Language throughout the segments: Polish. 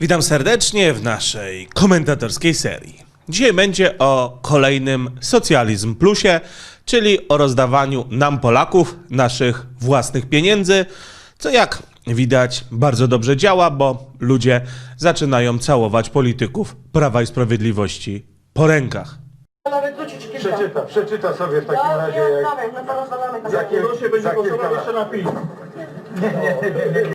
Witam serdecznie w naszej komentatorskiej serii. Dzisiaj będzie o kolejnym Socjalizm Plusie, czyli o rozdawaniu nam Polaków naszych własnych pieniędzy, co jak widać bardzo dobrze działa, bo ludzie zaczynają całować polityków Prawa i Sprawiedliwości po rękach. Nawet wrócić kilka. Przeczyta, przeczyta sobie w takim razie, jak, to rozdawamy. Za kil, się będzie za głosował jeszcze na PiS. Nie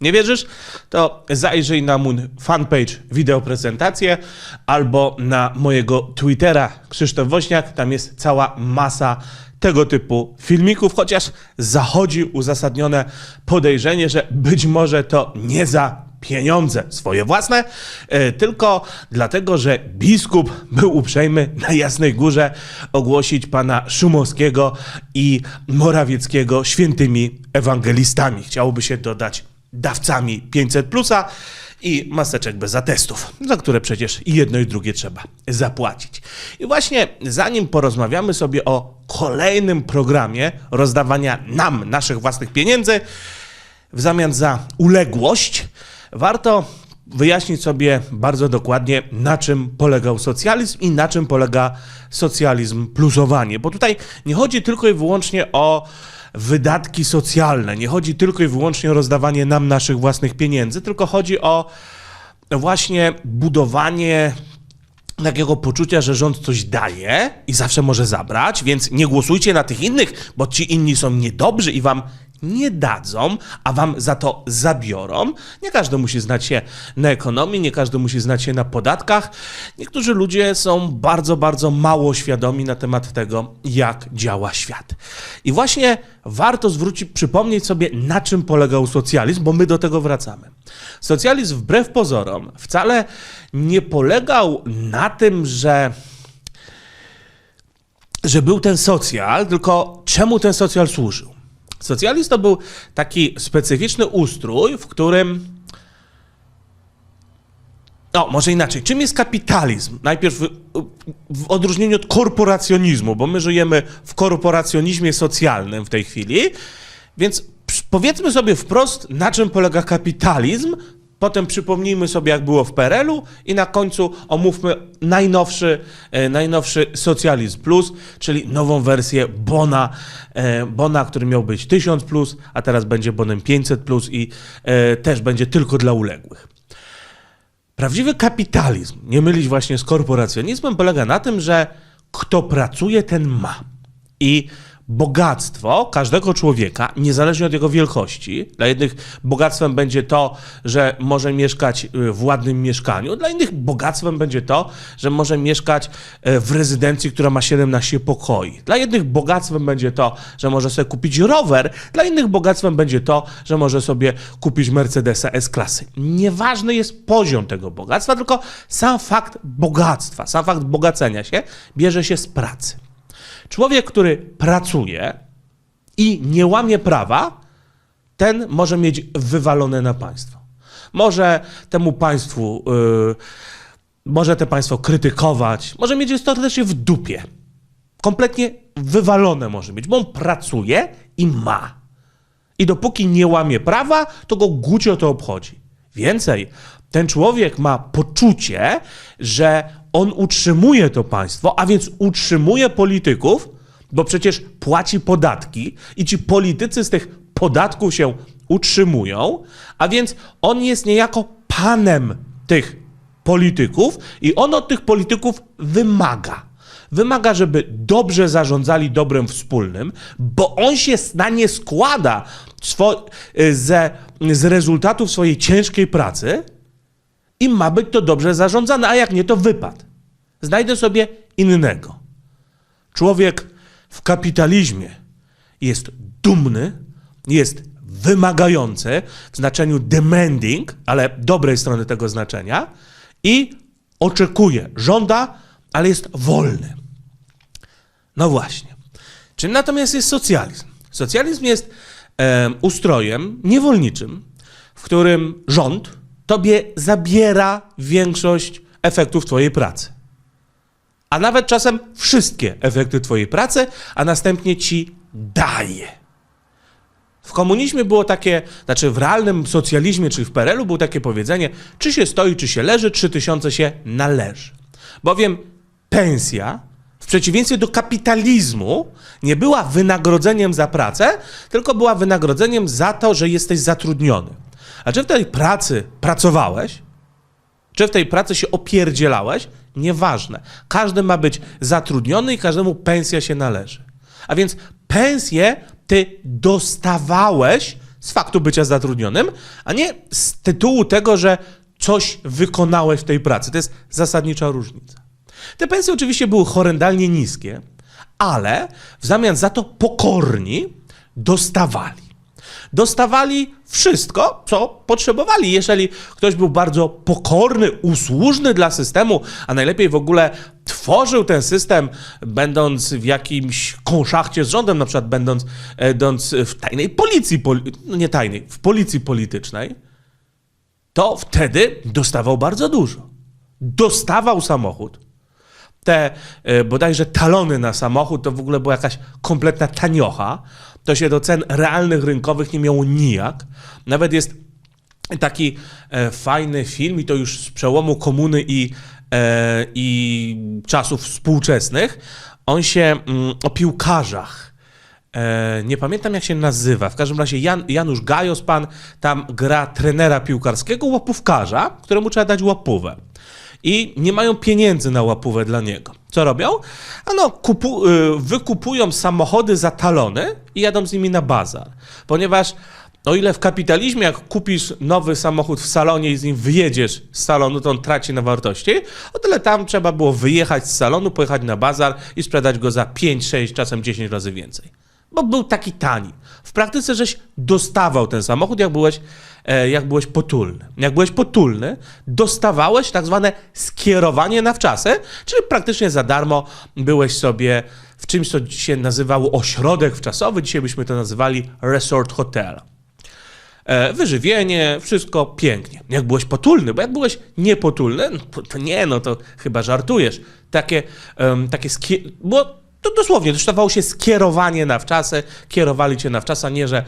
wierzysz? To zajrzyj na mój fanpage wideo prezentację albo na mojego Twittera Krzysztof Woźniak. Tam jest cała masa tego typu filmików, chociaż zachodzi uzasadnione podejrzenie, że być może to nie za pieniądze swoje własne, e, tylko dlatego, że biskup był uprzejmy na Jasnej Górze ogłosić pana Szumowskiego i Morawieckiego świętymi ewangelistami. Chciałoby się dodać dawcami 500 plusa i maseczek bez atestów, za które przecież jedno i drugie trzeba zapłacić. I właśnie zanim porozmawiamy sobie o kolejnym programie rozdawania nam naszych własnych pieniędzy w zamian za uległość, warto wyjaśnić sobie bardzo dokładnie, na czym polegał socjalizm i na czym polega socjalizm plusowanie. Bo tutaj nie chodzi tylko i wyłącznie o wydatki socjalne, nie chodzi tylko i wyłącznie o rozdawanie nam naszych własnych pieniędzy, tylko chodzi o właśnie budowanie takiego poczucia, że rząd coś daje i zawsze może zabrać, więc nie głosujcie na tych innych, bo ci inni są niedobrzy i wam nie dadzą, a wam za to zabiorą. Nie każdy musi znać się na ekonomii, nie każdy musi znać się na podatkach. Niektórzy ludzie są bardzo, bardzo mało świadomi na temat tego, jak działa świat. I właśnie warto zwrócić, przypomnieć sobie, na czym polegał socjalizm, bo my do tego wracamy. Socjalizm wbrew pozorom wcale nie polegał na tym, że że był ten socjal, tylko czemu ten socjal służył? Socjalizm to był taki specyficzny ustrój, w którym. No, może inaczej. Czym jest kapitalizm? Najpierw w, w odróżnieniu od korporacjonizmu, bo my żyjemy w korporacjonizmie socjalnym w tej chwili. Więc powiedzmy sobie wprost, na czym polega kapitalizm. Potem przypomnijmy sobie, jak było w PRL-u i na końcu omówmy najnowszy, e, najnowszy Socjalizm Plus, czyli nową wersję Bona, e, Bona, który miał być 1000 plus, a teraz będzie Bonem 500 plus i e, też będzie tylko dla uległych. Prawdziwy kapitalizm, nie mylić właśnie z korporacjonizmem, polega na tym, że kto pracuje, ten ma. I bogactwo każdego człowieka, niezależnie od jego wielkości, dla jednych bogactwem będzie to, że może mieszkać y, w ładnym mieszkaniu, dla innych bogactwem będzie to, że może mieszkać y, w rezydencji, która ma 17 pokoi. Dla jednych bogactwem będzie to, że może sobie kupić rower, dla innych bogactwem będzie to, że może sobie kupić Mercedesa S-klasy. Nieważny jest poziom tego bogactwa, tylko sam fakt bogactwa, sam fakt bogacenia się bierze się z pracy. Człowiek, który pracuje i nie łamie prawa, ten może mieć wywalone na państwo. Może temu państwu, yy, może te państwo krytykować, może mieć też w dupie. Kompletnie wywalone może być, bo on pracuje i ma. I dopóki nie łamie prawa, to go gucio to obchodzi. Więcej, ten człowiek ma poczucie, że on utrzymuje to państwo, a więc utrzymuje polityków, bo przecież płaci podatki i ci politycy z tych podatków się utrzymują, a więc on jest niejako panem tych polityków i on od tych polityków wymaga. Wymaga, żeby dobrze zarządzali dobrem wspólnym, bo on się na nie składa swo- ze, z rezultatów swojej ciężkiej pracy i ma być to dobrze zarządzane, a jak nie, to wypad. Znajdę sobie innego. Człowiek w kapitalizmie jest dumny, jest wymagający w znaczeniu demanding, ale dobrej strony tego znaczenia i oczekuje, żąda, ale jest wolny. No właśnie. Czym natomiast jest socjalizm? Socjalizm jest em, ustrojem niewolniczym, w którym rząd tobie zabiera większość efektów twojej pracy. A nawet czasem wszystkie efekty twojej pracy, a następnie ci daje. W komunizmie było takie, znaczy w realnym socjalizmie, czyli w PRL-u było takie powiedzenie, czy się stoi, czy się leży, 3000 się należy. Bowiem pensja, w przeciwieństwie do kapitalizmu, nie była wynagrodzeniem za pracę, tylko była wynagrodzeniem za to, że jesteś zatrudniony. A czy w tej pracy pracowałeś, czy w tej pracy się opierdzielałeś? Nieważne. Każdy ma być zatrudniony i każdemu pensja się należy. A więc pensję ty dostawałeś z faktu bycia zatrudnionym, a nie z tytułu tego, że coś wykonałeś w tej pracy. To jest zasadnicza różnica. Te pensje oczywiście były horrendalnie niskie, ale w zamian za to pokorni dostawali dostawali wszystko, co potrzebowali. Jeżeli ktoś był bardzo pokorny, usłużny dla systemu, a najlepiej w ogóle tworzył ten system, będąc w jakimś konszachcie z rządem, na przykład będąc, e, będąc w tajnej policji, poli- no nie tajnej, w policji politycznej, to wtedy dostawał bardzo dużo. Dostawał samochód. Te e, bodajże talony na samochód to w ogóle była jakaś kompletna taniocha. To się do cen realnych, rynkowych nie miało nijak. Nawet jest taki e, fajny film, i to już z przełomu komuny i, e, i czasów współczesnych. On się mm, o piłkarzach. E, nie pamiętam jak się nazywa. W każdym razie Jan, Janusz Gajos, pan tam gra trenera piłkarskiego, łapówkarza, któremu trzeba dać łapówę. I nie mają pieniędzy na łapówę dla niego. Co robią? Ano, kupu, y, wykupują samochody za talony i jadą z nimi na bazar. Ponieważ o ile w kapitalizmie, jak kupisz nowy samochód w salonie i z nim wyjedziesz z salonu, to on traci na wartości, o tyle tam trzeba było wyjechać z salonu, pojechać na bazar i sprzedać go za 5, 6, czasem 10 razy więcej. Bo był taki tani. W praktyce żeś dostawał ten samochód, jak byłeś, e, jak byłeś potulny. Jak byłeś potulny, dostawałeś tak zwane skierowanie na wczasy, czyli praktycznie za darmo byłeś sobie w czymś, co się nazywało ośrodek wczasowy, dzisiaj byśmy to nazywali resort hotel. E, wyżywienie, wszystko pięknie. Jak byłeś potulny, bo jak byłeś niepotulny, no to, nie, no to chyba żartujesz. Takie, em, takie skie- bo to dosłownie, dostawało się skierowanie na wczasy, kierowali cię na wczas, a nie, że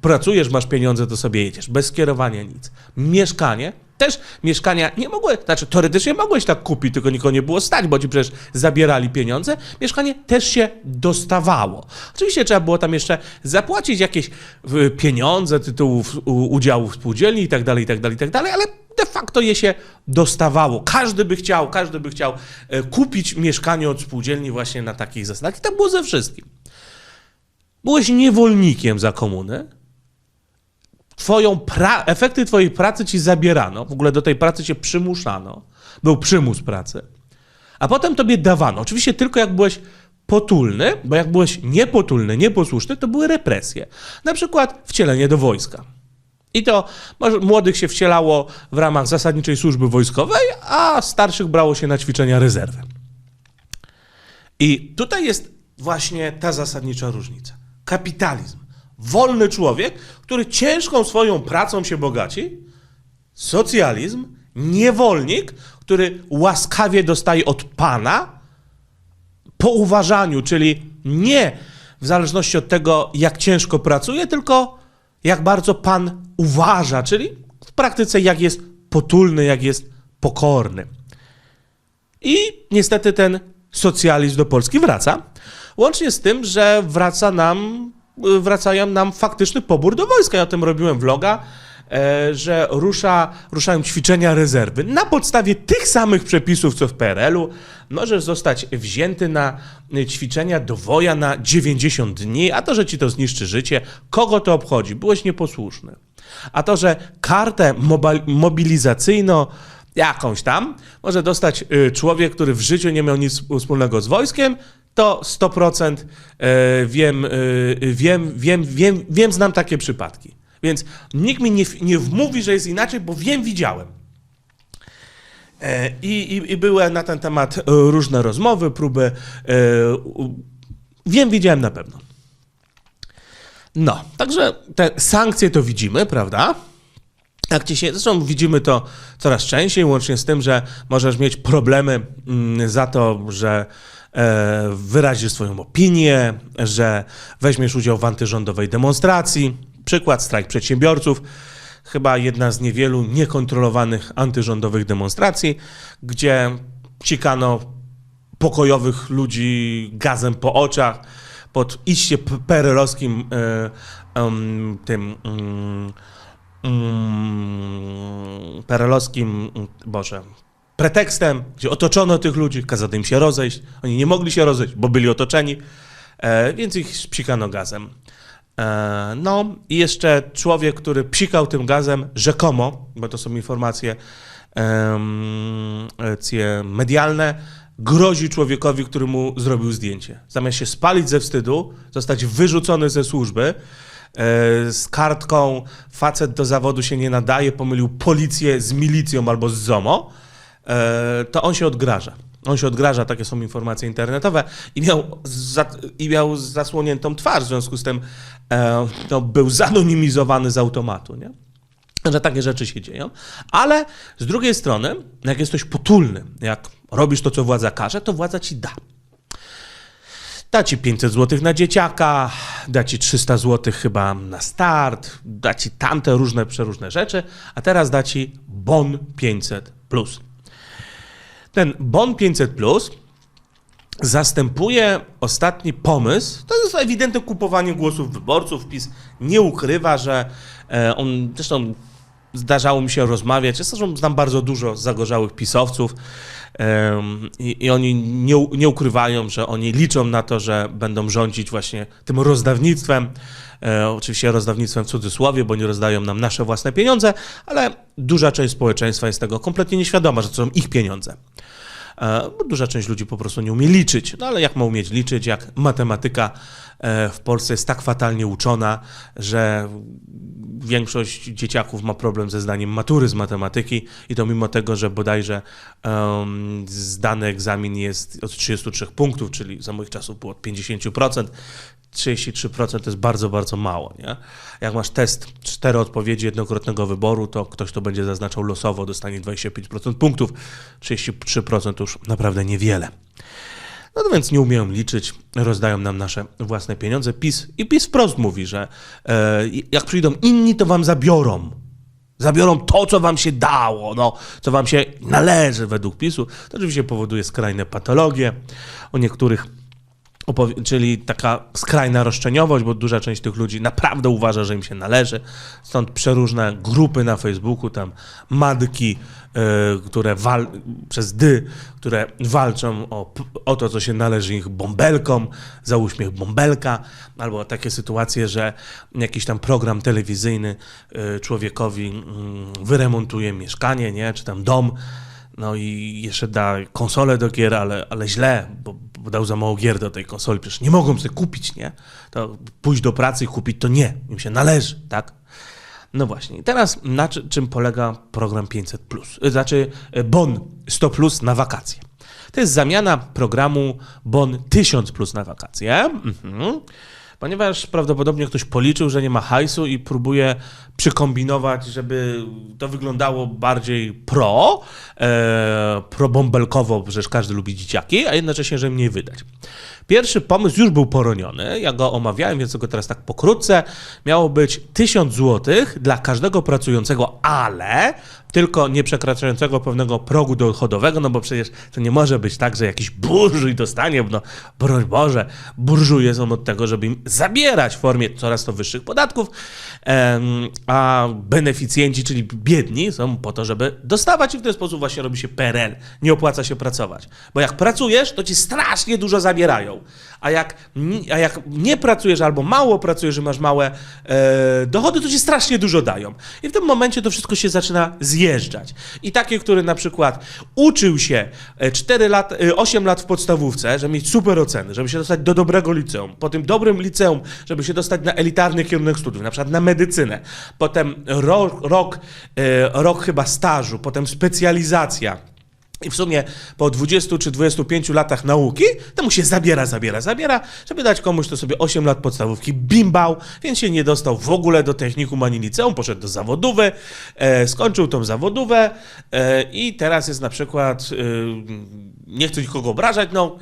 pracujesz, masz pieniądze, to sobie jedziesz. Bez skierowania nic. Mieszkanie, też mieszkania nie mogłeś, znaczy teoretycznie mogłeś tak kupić, tylko nikogo nie było stać, bo ci przecież zabierali pieniądze. Mieszkanie też się dostawało. Oczywiście trzeba było tam jeszcze zapłacić jakieś y, pieniądze, tytułów u- udziału w spółdzielni i tak dalej, i tak dalej, i tak dalej, ale de facto je się dostawało. Każdy by chciał, każdy by chciał e, kupić mieszkanie od spółdzielni właśnie na takich zasadach. I tak było ze wszystkim. Byłeś niewolnikiem za komuny, twoją efekty twojej pracy ci zabierano, w ogóle do tej pracy cię przymuszano, był przymus pracy, a potem tobie dawano. Oczywiście tylko jak byłeś potulny, bo jak byłeś niepotulny, nieposłuszny, to były represje. Na przykład wcielenie do wojska. I to może młodych się wcielało w ramach zasadniczej służby wojskowej, a starszych brało się na ćwiczenia rezerwy. I tutaj jest właśnie ta zasadnicza różnica. Kapitalizm. Wolny człowiek, który ciężką swoją pracą się bogaci. Socjalizm. Niewolnik, który łaskawie dostaje od pana po uważaniu, czyli nie w zależności od tego, jak ciężko pracuje, tylko jak bardzo pan uważa, czyli w praktyce jak jest potulny, jak jest pokorny. I niestety ten socjalizm do Polski wraca. Łącznie z tym, że wraca nam, wracają nam faktyczny pobór do wojska. Ja o tym robiłem vloga, że rusza, ruszają ćwiczenia rezerwy. Na podstawie tych samych przepisów, co w PRL-u, możesz zostać wzięty na ćwiczenia do woja na 90 dni, a to, że ci to zniszczy życie, kogo to obchodzi? Byłeś nieposłuszny. A to, że kartę mobilizacyjną jakąś tam może dostać y, człowiek, który w życiu nie miał nic wspólnego z wojskiem, to 100% e, wiem, y, wiem, wiem, wiem, wiem, znam takie przypadki. Więc nikt mi nie, nie wmówi, że jest inaczej, bo wiem, widziałem. E, I, i, I były na ten temat e, różne rozmowy, próby. e, Wiem, widziałem na pewno. No, także te sankcje to widzimy, prawda? Jak ci się, zresztą widzimy to coraz częściej, łącznie z tym, że możesz mieć problemy mm, za to, że wyrazisz swoją opinię, że weźmiesz udział w antyrządowej demonstracji. Przykład, strajk przedsiębiorców, chyba jedna z niewielu niekontrolowanych antyrządowych demonstracji, gdzie cikano pokojowych ludzi gazem po oczach pod iście perelowskim em, tym mm, perelowskim, boże, pretekstem, gdzie otoczono tych ludzi, kazano im się rozejść. Oni nie mogli się rozejść, bo byli otoczeni, e, więc ich psikano gazem. E, no i jeszcze człowiek, który psikał tym gazem rzekomo, bo to są informacje medialne, grozi człowiekowi, który mu zrobił zdjęcie. Zamiast się spalić ze wstydu, zostać wyrzucony ze służby, e, z kartką facet do zawodu się nie nadaje, pomylił policję z milicją albo z ZOMO, e, to on się odgraża. On się odgraża, takie są informacje internetowe i miał, za, i miał zasłoniętą twarz, w związku z tym e, no, był zanonimizowany z automatu, nie? że takie rzeczy się dzieją, ale z drugiej strony, jak jesteś potulny, jak robisz to, co władza każe, to władza ci da. Da ci 500 zł na dzieciaka, da ci 300 zł chyba na start, da ci tamte różne, przeróżne rzeczy, a teraz da ci bon 500 plus. Ten bon 500 plus zastępuje ostatni pomysł. To jest ewidentne kupowanie głosów wyborców. PiS nie ukrywa, że e, on, zresztą zdarzało mi się rozmawiać, zresztą znam bardzo dużo zagorzałych pisowców i, i oni nie, nie ukrywają, że oni liczą na to, że będą rządzić właśnie tym rozdawnictwem, e, oczywiście rozdawnictwem w cudzysłowie, bo nie rozdają nam nasze własne pieniądze, ale duża część społeczeństwa jest tego kompletnie nieświadoma, że to są ich pieniądze. E, duża część ludzi po prostu nie umie liczyć. No ale jak ma umieć liczyć, jak matematyka w Polsce jest tak fatalnie uczona, że większość dzieciaków ma problem ze zdaniem matury z matematyki i to mimo tego, że bodajże um, zdany egzamin jest od 33 punktów, czyli za moich czasów było od 50%, 33% to jest bardzo, bardzo mało. Nie? Jak masz test, cztery odpowiedzi jednokrotnego wyboru, to ktoś, kto będzie zaznaczał losowo, dostanie 25% punktów, 33% to już naprawdę niewiele. No to więc nie umieją liczyć, rozdają nam nasze własne pieniądze. PiS i PiS wprost mówi, że e, jak przyjdą inni, to wam zabiorą. Zabiorą to, co wam się dało, no, co wam się należy według PiSu. To oczywiście powoduje skrajne patologie. O niektórych czyli taka skrajna roszczeniowość, bo duża część tych ludzi naprawdę uważa, że im się należy. Stąd przeróżne grupy na Facebooku, tam madki, y, które przez dy, które walczą o, o to, co się należy ich bąbelkom, za uśmiech bąbelka, albo takie sytuacje, że jakiś tam program telewizyjny y, człowiekowi mm, wyremontuje mieszkanie, nie, czy tam dom, no i jeszcze da konsolę do gier, ale, ale źle, bo, bo dał za mało gier do tej konsoli. Przecież nie mogą sobie kupić, nie? To pójść do pracy i kupić to nie. Im się należy, tak? No właśnie. I teraz na czy, czym polega program 500+, plus? znaczy e, bon 100 plus na wakacje. To jest zamiana programu bon 1000 plus na wakacje. Mhm. Ponieważ prawdopodobnie ktoś policzył, że nie ma hajsu i próbuje przykombinować, żeby to wyglądało bardziej pro, e, pro-bąbelkowo, przecież każdy lubi dzieciaki, a jednocześnie, żeby mniej wydać. Pierwszy pomysł już był poroniony, ja go omawiałem, więc go teraz tak pokrótce. Miało być 1000 zł dla każdego pracującego, ale tylko nie przekraczającego pewnego progu dochodowego, no bo przecież to nie może być tak, że jakiś burżuj dostanie, no broń Boże, burżuje są od tego, żeby im zabierać w formie coraz to wyższych podatków, a beneficjenci, czyli biedni, są po to, żeby dostawać i w ten sposób właśnie robi się PRL. Nie opłaca się pracować. Bo jak pracujesz, to ci strasznie dużo zabierają. A jak, a jak nie pracujesz albo mało pracujesz, że masz małe e, dochody, to ci strasznie dużo dają. I w tym momencie to wszystko się zaczyna zjeżdżać. I taki, który na przykład uczył się 4 lat, e, 8 lat w podstawówce, żeby mieć super oceny, żeby się dostać do dobrego liceum, po tym dobrym liceum, żeby się dostać na elitarny kierunek studiów, na przykład na medycynę, potem rok, rok, e, rok chyba stażu, potem specjalizacja. I w sumie po 20 czy 25 latach nauki, to mu się zabiera, zabiera, zabiera, żeby dać komuś, to sobie 8 lat podstawówki bimbał, więc się nie dostał w ogóle do technikum ani liceum, poszedł do zawodówy, e, skończył tą zawodówę e, i teraz jest na przykład, e, nie chcę nikogo obrażać, no,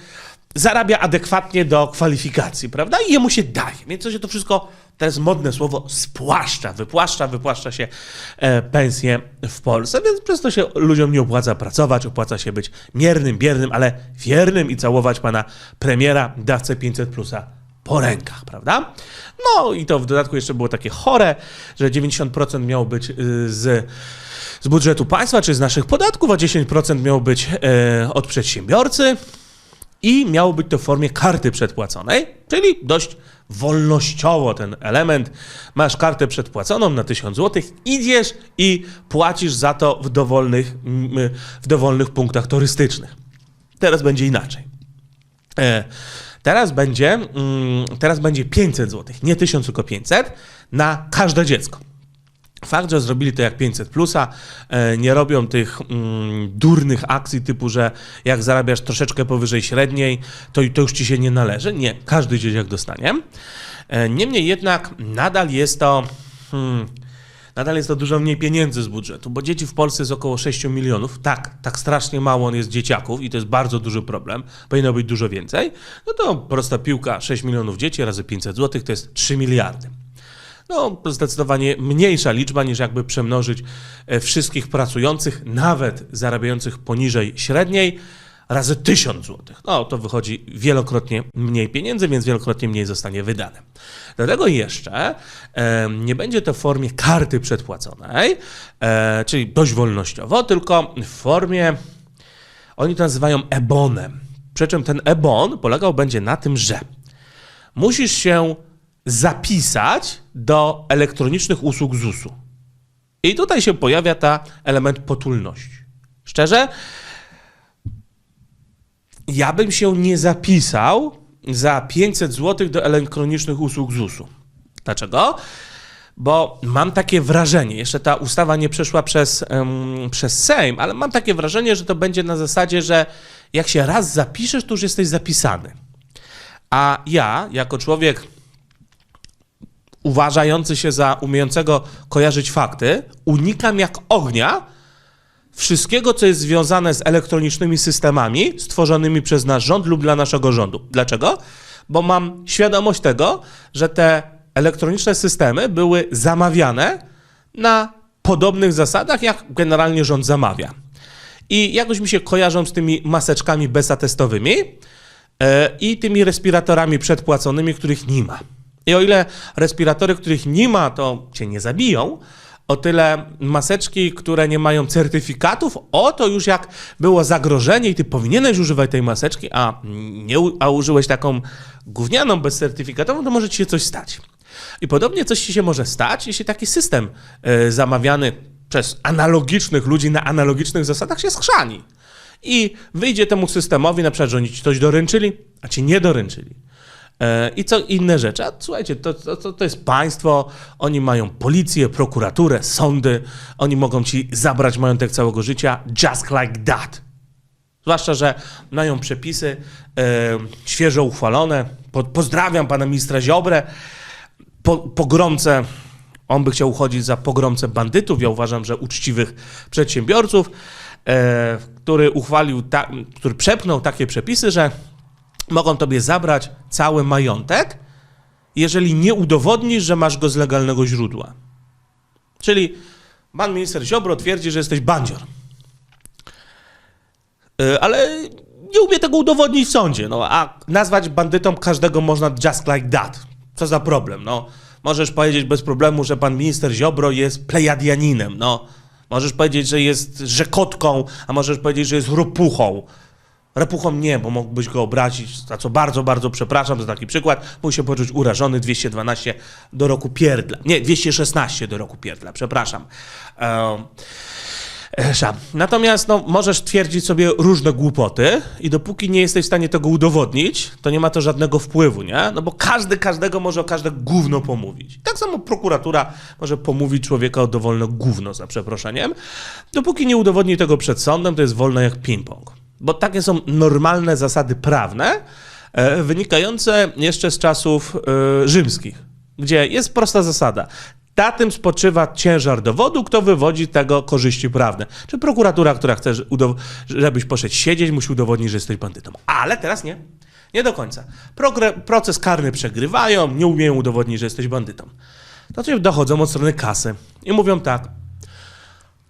zarabia adekwatnie do kwalifikacji, prawda? I jemu się daje, więc to się to wszystko jest modne słowo, spłaszcza, wypłaszcza, wypłaszcza się e, pensje w Polsce, więc przez to się ludziom nie opłaca pracować, opłaca się być miernym, biernym, ale wiernym i całować pana premiera, dawcę 500 plusa po rękach, prawda? No i to w dodatku jeszcze było takie chore, że 90% miało być y, z, z budżetu państwa, czy z naszych podatków, a 10% miało być e, od przedsiębiorcy i miało być to w formie karty przedpłaconej, czyli dość wolnościowo ten element. Masz kartę przedpłaconą na 1000 zł, idziesz i płacisz za to w dowolnych, mm, w dowolnych punktach turystycznych. Teraz będzie inaczej. E, Teraz będzie, mm, teraz będzie 500 zł, nie 1000, tylko 500 na każde dziecko. Fakt, że zrobili to jak 500 plusa, e, nie robią tych mm, durnych akcji typu, że jak zarabiasz troszeczkę powyżej średniej, to, to już ci się nie należy. Nie, każdy dzieciak dostanie. E, Niemniej jednak nadal jest to. Hmm, Nadal jest to dużo mniej pieniędzy z budżetu, bo dzieci w Polsce jest około 6 milionów. Tak, tak strasznie mało jest dzieciaków i to jest bardzo duży problem. Powinno być dużo więcej. No to prosta piłka, 6 milionów dzieci razy 500 zł to jest 3 miliardy. No, zdecydowanie mniejsza liczba niż jakby przemnożyć e, wszystkich pracujących, nawet zarabiających poniżej średniej, razy 1000 zł. No, to wychodzi wielokrotnie mniej pieniędzy, więc wielokrotnie mniej zostanie wydane. Dlatego jeszcze e, nie będzie to w formie karty przedpłaconej, e, czyli dość wolnościowo, tylko w formie, oni to nazywają ebonem. Przy czym ten ebon polegał będzie na tym, że musisz się zapisać do elektronicznych usług ZUS-u. I tutaj się pojawia ta element potulności. Szczerze, ja bym się nie zapisał za 500 zł do elektronicznych usług ZUS-u. Dlaczego? Bo mam takie wrażenie, jeszcze ta ustawa nie przeszła przez, em, przez Sejm, ale mam takie wrażenie, że to będzie na zasadzie, że jak się raz zapiszesz, to już jesteś zapisany. A ja, jako człowiek uważający się za umiejącego kojarzyć fakty, unikam jak ognia wszystkiego, co jest związane z elektronicznymi systemami stworzonymi przez nasz rząd lub dla naszego rządu. Dlaczego? Bo mam świadomość tego, że te elektroniczne systemy były zamawiane na podobnych zasadach, jak generalnie rząd zamawia. I jakoś mi się kojarzą z tymi maseczkami bezatestowymi e, i tymi respiratorami przedpłaconymi, których nie ma. I o ile respiratory, których nie ma, to cię nie zabiją, o tyle maseczki, które nie mają certyfikatów, o to już jak było zagrożenie i ty powinieneś używać tej maseczki, a, nie, a użyłeś taką gównianą bezcertyfikatową, to może ci się coś stać. I podobnie coś ci się może stać, jeśli taki system e, zamawiany przez analogicznych ludzi na analogicznych zasadach się schrzani. I wyjdzie temu systemowi, na przykład, że oni ci coś doręczyli, a ci nie doręczyli. E, I co inne rzeczy. A słuchajcie, to, to, to, jest państwo, oni mają policję, prokuraturę, sądy, oni mogą ci zabrać majątek całego życia just like that. Zwłaszcza, że mają przepisy e, świeżo uchwalone. Po, pozdrawiam pana ministra Ziobrę. Po, pogromcę, on by chciał uchodzić za pogromcę bandytów. Ja uważam, że uczciwych przedsiębiorców, e, który uchwalił, ta, który przepnął takie przepisy, że mogą tobie zabrać cały majątek, jeżeli nie udowodnisz, że masz go z legalnego źródła. Czyli pan minister Ziobro twierdzi, że jesteś bandzior. Y, Ale nie umie tego udowodnić w sądzie. No, a nazwać bandytą każdego można just like that. Co za problem? No, możesz powiedzieć bez problemu, że pan minister Ziobro jest plejadianinem. No, możesz powiedzieć, że jest rzekotką, a możesz powiedzieć, że jest ropuchą. Repuchą nie, bo mógłbyś go obrazić, za co bardzo, bardzo przepraszam za taki przykład. Mógł się poczuć urażony 212 do roku pierdla. Nie, 216 do roku pierdla, przepraszam. Ehm, Esza. Natomiast no, możesz twierdzić sobie różne głupoty i dopóki nie jesteś w stanie tego udowodnić, to nie ma to żadnego wpływu, nie? No bo każdy każdego może o każde gówno pomówić. Tak samo prokuratura może pomówić człowieka o dowolne gówno, za przeproszeniem. Dopóki nie udowodni tego przed sądem, to jest wolne jak ping-pong. Bo takie są normalne zasady prawne, e, wynikające jeszcze z czasów e, rzymskich, gdzie jest prosta zasada. Na tym spoczywa ciężar dowodu, kto wywodzi tego korzyści prawne. Czy prokuratura, która chce, żebyś poszedł siedzieć, musi udowodnić, że jesteś bandytą. Ale teraz nie. Nie do końca. Proces karny przegrywają, nie umieją udowodnić, że jesteś bandytą. To cię dochodzą od strony kasy i mówią tak.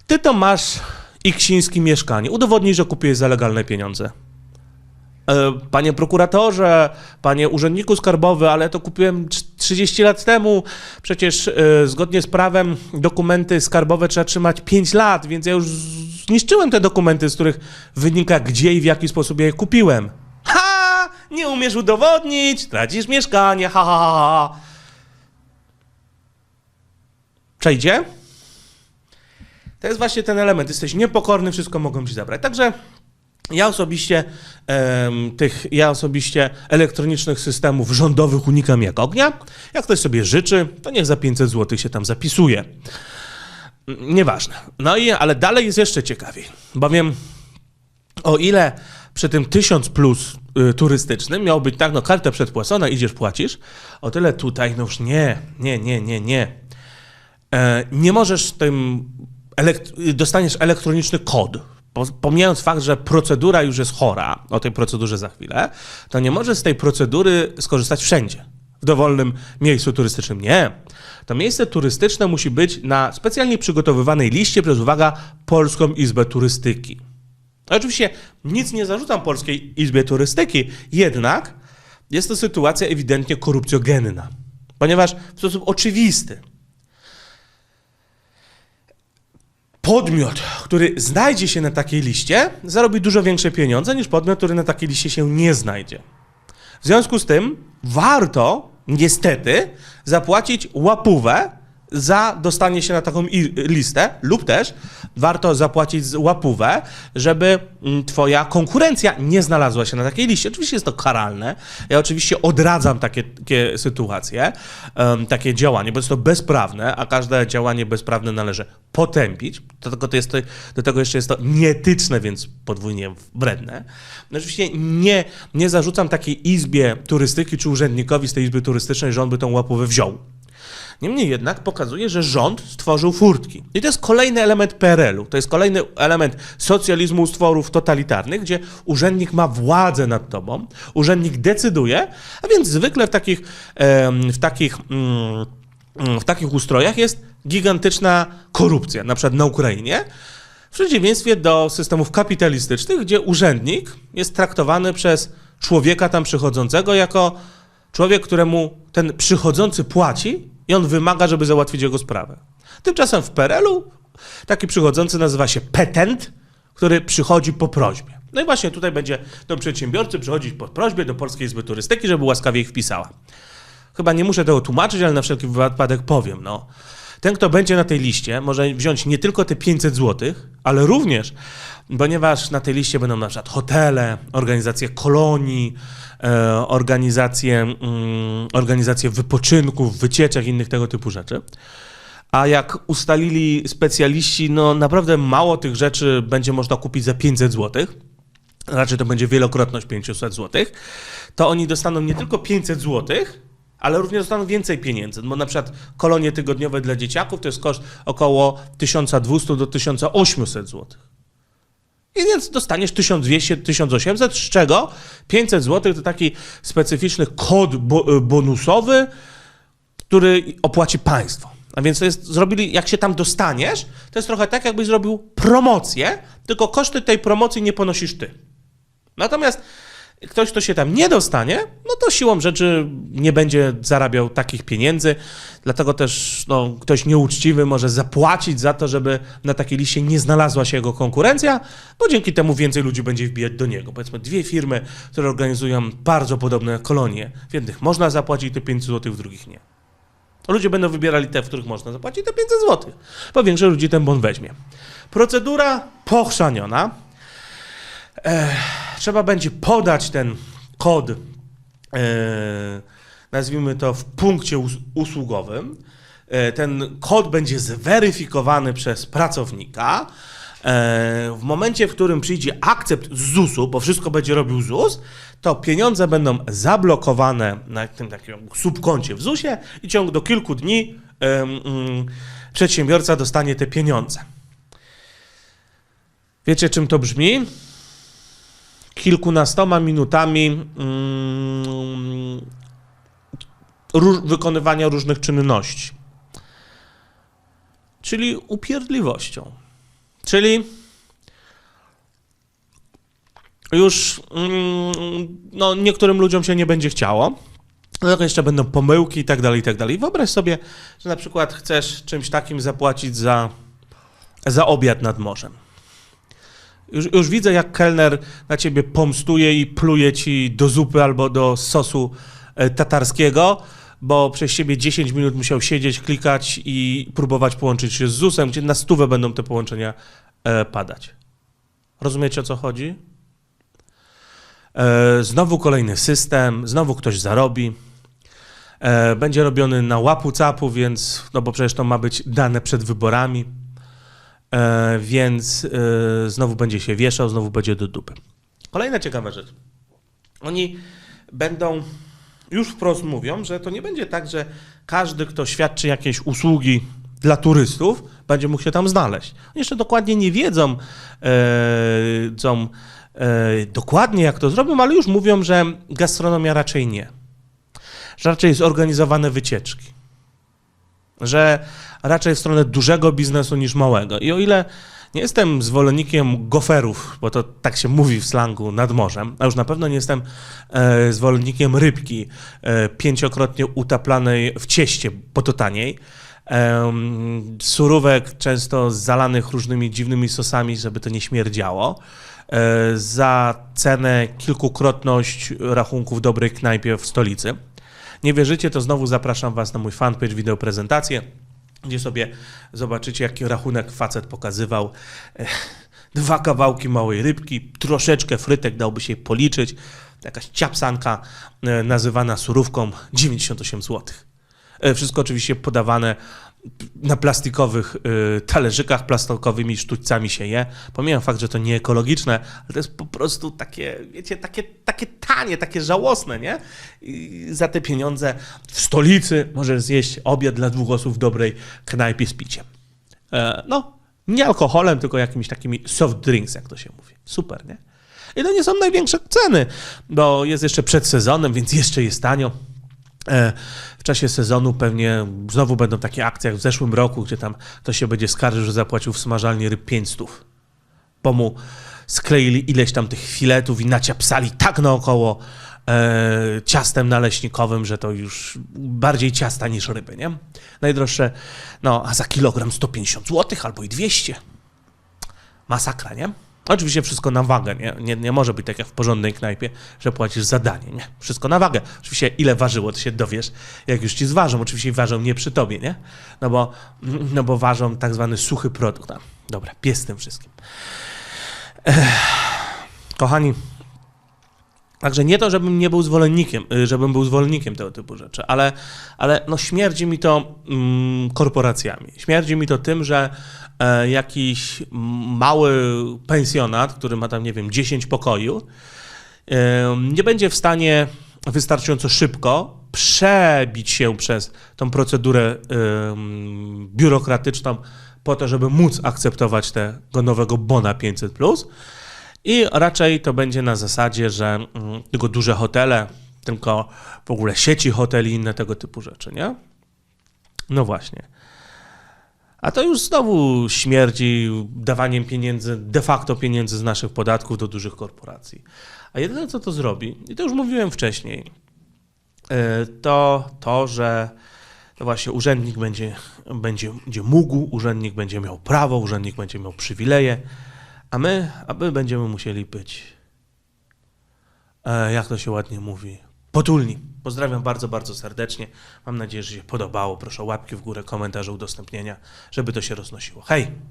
Ty to masz iksińskie mieszkanie. Udowodnij, że kupiłeś za legalne pieniądze. E, Panie prokuratorze, panie urzędniku skarbowy, ale to kupiłem trz- 30 lat temu. Przecież e, zgodnie z prawem dokumenty skarbowe trzeba trzymać 5 lat, więc ja już zniszczyłem te dokumenty, z których wynika, gdzie i w jaki sposób ja je kupiłem. Ha! Nie umiesz udowodnić, tracisz mieszkanie, ha, ha, ha, ha. Przejdzie? To jest właśnie ten element. Jesteś niepokorny, wszystko mogą ci zabrać. Także ja osobiście em, tych, ja osobiście elektronicznych systemów rządowych unikam jak ognia. Jak ktoś sobie życzy, to niech za 500 zł się tam zapisuje. Mm, Nieważne. No i, ale dalej jest jeszcze ciekawiej, bowiem o ile przy tym 1000 plus y, turystycznym miało być tak, no kartę przedpłacona, idziesz, płacisz, o tyle tutaj, no już nie, nie, nie, nie, nie. E, nie możesz tym, elekt- dostaniesz elektroniczny kod. Po- Pomijając fakt, że procedura już jest chora, o tej procedurze za chwilę, to nie możesz z tej procedury skorzystać wszędzie. W dowolnym miejscu turystycznym. Nie. To miejsce turystyczne musi być na specjalnie przygotowywanej liście przez, uwaga, Polską Izbę Turystyki. Oczywiście nic nie zarzucam Polskiej Izbie Turystyki, jednak jest to sytuacja ewidentnie korupcjogenna, ponieważ w sposób oczywisty podmiot, który znajdzie się na takiej liście, zarobi dużo większe pieniądze niż podmiot, który na takiej liście się nie znajdzie. W związku z tym warto, niestety, zapłacić łapówę za dostanie się na taką listę, lub też warto zapłacić łapówę, żeby mm, twoja konkurencja nie znalazła się na takiej liście. Oczywiście jest to karalne. Ja oczywiście odradzam takie, takie sytuacje, em, takie działanie, bo jest to bezprawne, a każde działanie bezprawne należy potępić. Do tego, to jest to, do tego jeszcze jest to nieetyczne, więc podwójnie wredne. No Oczywiście nie, nie zarzucam takiej izbie turystyki czy urzędnikowi z tej izby turystycznej, że on by tą łapówę wziął. Niemniej jednak pokazuje, że rząd stworzył furtki. I to jest kolejny element PRL-u. To jest kolejny element socjalizmu stworów totalitarnych, gdzie urzędnik ma władzę nad tobą, urzędnik decyduje, a więc zwykle w takich, w takich, mm, w takich ustrojach jest gigantyczna korupcja, na przykład na Ukrainie. W przeciwieństwie do systemów kapitalistycznych, gdzie urzędnik jest traktowany przez człowieka tam przychodzącego jako człowiek, któremu ten przychodzący płaci i on wymaga, żeby załatwić jego sprawę. Tymczasem w PRL-u taki przychodzący nazywa się petent, który przychodzi po prośbie. No i właśnie tutaj będzie do przedsiębiorcy przychodzić po prośbie do Polskiej Izby Turystyki, żeby łaskawie ich wpisała. Chyba nie muszę tego tłumaczyć, ale na wszelki wypadek powiem. No. Ten, kto będzie na tej liście, może wziąć nie tylko te 500 zł, ale również, ponieważ na tej liście będą na przykład hotele, organizacje kolonii, e, organizacje, mm, organizacje wypoczynków, wycieczek, innych tego typu rzeczy. A jak ustalili specjaliści, no naprawdę mało tych rzeczy będzie można kupić za 500 zł raczej to będzie wielokrotność 500 zł, to oni dostaną nie tylko 500 zł, ale również dostaną więcej pieniędzy. Bo na przykład kolonie tygodniowe dla dzieciaków to jest koszt około 1200 do 1800 zł. I więc dostaniesz 1200, 1800, z czego 500 zł to taki specyficzny kod bo, bonusowy, który opłaci państwo. A więc to jest, zrobili, jak się tam dostaniesz, to jest trochę tak, jakbyś zrobił promocję, tylko koszty tej promocji nie ponosisz ty. Natomiast ktoś, kto się tam nie dostanie, no to siłą rzeczy nie będzie zarabiał takich pieniędzy, dlatego też no, ktoś nieuczciwy może zapłacić za to, żeby na takiej liście nie znalazła się jego konkurencja, bo dzięki temu więcej ludzi będzie wbijać do niego. Powiedzmy dwie firmy, które organizują bardzo podobne kolonie. W jednych można zapłacić te 500 zł, w drugich nie. Ludzie będą wybierali te, w których można zapłacić te 500 zł, bo większość ludzi ten bon weźmie. Procedura pochrzaniona. E, trzeba będzie podać ten kod, e, nazwijmy to w punkcie us usługowym. E, ten kod będzie zweryfikowany przez pracownika. E, w momencie, w którym przyjdzie akcept z ZUS-u, bo wszystko będzie robił ZUS, to pieniądze będą zablokowane na tym takim subkoncie w ZUS-ie i w ciągu do kilku dni mm, przedsiębiorca dostanie te pieniądze. Wiecie, czym to brzmi? Kilkunastoma minutami mm, róż, wykonywania różnych czynności. Czyli upierdliwością. Czyli już mm, no, niektórym ludziom się nie będzie chciało. No, jeszcze będą pomyłki i tak dalej, i tak dalej. Wyobraź sobie, że na przykład chcesz czymś takim zapłacić za, za obiad nad morzem. Już, już widzę, jak kelner na ciebie pomstuje i pluje ci do zupy albo do sosu e, tatarskiego, bo przez ciebie 10 minut musiał siedzieć, klikać i próbować połączyć się z ZUS-em, gdzie na stówę będą te połączenia e, padać. Rozumiecie o co chodzi? E, znowu kolejny system, znowu ktoś zarobi. Będzie robiony na łapu capu, więc, no bo przecież to ma być dane przed wyborami, więc e, znowu będzie się wieszał, znowu będzie do dupy. Kolejna ciekawa rzecz. Oni będą, już wprost mówią, że to nie będzie tak, że każdy, kto świadczy jakieś usługi dla turystów, będzie mógł się tam znaleźć. Oni jeszcze dokładnie nie wiedzą, e, co, e, dokładnie jak to zrobią, ale już mówią, że gastronomia raczej nie. Że raczej zorganizowane wycieczki. Że raczej w stronę dużego biznesu niż małego. I o ile nie jestem zwolennikiem goferów, bo to tak się mówi w slangu nad morzem, a już na pewno nie jestem e, zwolennikiem rybki e, pięciokrotnie utaplanej w cieście, bo to taniej. Em, surówek często zalanych różnymi dziwnymi sosami, żeby to nie śmierdziało. E, za cenę kilkukrotność rachunków dobrej knajpie w stolicy. Nie wierzycie, to znowu zapraszam Was na mój fanpage, wideo prezentację, gdzie sobie zobaczycie, jaki rachunek facet pokazywał. Dwa kawałki małej rybki, troszeczkę frytek dałoby się policzyć. Jakaś ciapsanka e, nazywana surówką 98 zł. E, Wszystko oczywiście podawane na plastikowych y, talerzykach, plastikowymi sztućcami się je. Pomijam fakt, że to nie ekologiczne, ale to jest po prostu takie, wiecie, takie, takie tanie, takie żałosne, nie? I za te pieniądze w stolicy możesz zjeść obiad dla dwóch osób w dobrej knajpie z piciem. E, no, nie alkoholem, tylko jakimiś takimi soft drinks, jak to się mówi. Super, nie? I to nie są największe ceny, bo jest jeszcze przed sezonem, więc jeszcze jest tanio. E, W czasie sezonu pewnie znowu będą takie akcje jak w zeszłym roku, gdzie tam ktoś się będzie skarżył, że zapłacił w smażalni ryb 500. Bo mu skleili ileś tam tych filetów i naciapsali tak naokoło e, ciastem naleśnikowym, że to już bardziej ciasta niż ryby, nie? Najdroższe, no, a za kilogram 150 zł albo i 200. Masakra, nie? Oczywiście wszystko na wagę, nie? Nie, nie może być tak jak w porządnej knajpie, że płacisz za danie, nie? Wszystko na wagę. Oczywiście ile ważyło, to się dowiesz, jak już ci zważą. Oczywiście ważą nie przy tobie, nie? No bo, no bo ważą tak zwany suchy produkt. Dobra, pies z tym wszystkim. Ech, kochani, Także nie to, żebym nie był zwolennikiem, y, żebym był zwolennikiem tego typu rzeczy, ale, ale no śmierdzi mi to mm, korporacjami. Śmierdzi mi to tym, że jakiś mały pensjonat, który ma tam, nie wiem, 10 pokoju, e, nie będzie w stanie wystarczająco szybko przebić się przez tą procedurę em, biurokratyczną po to, żeby móc akceptować tego nowego bona 500+. I raczej to będzie na zasadzie, że mm, tylko duże hotele, tylko w ogóle sieci hoteli i inne tego typu rzeczy, nie? No właśnie. A to już znowu śmierdzi dawaniem pieniędzy, de facto pieniędzy z naszych podatków do dużych korporacji. A jedyne, co to zrobi, i to już mówiłem wcześniej, e, to to, że no właśnie urzędnik będzie, będzie, będzie mógł, urzędnik będzie miał prawo, urzędnik będzie miał przywileje, a my, a my będziemy musieli być, e, jak to się ładnie mówi, potulni. Pozdrawiam bardzo, bardzo serdecznie. Mam nadzieję, że się podobało. Proszę o łapki w górę, komentarze, udostępnienia, żeby to się roznosiło. Hej!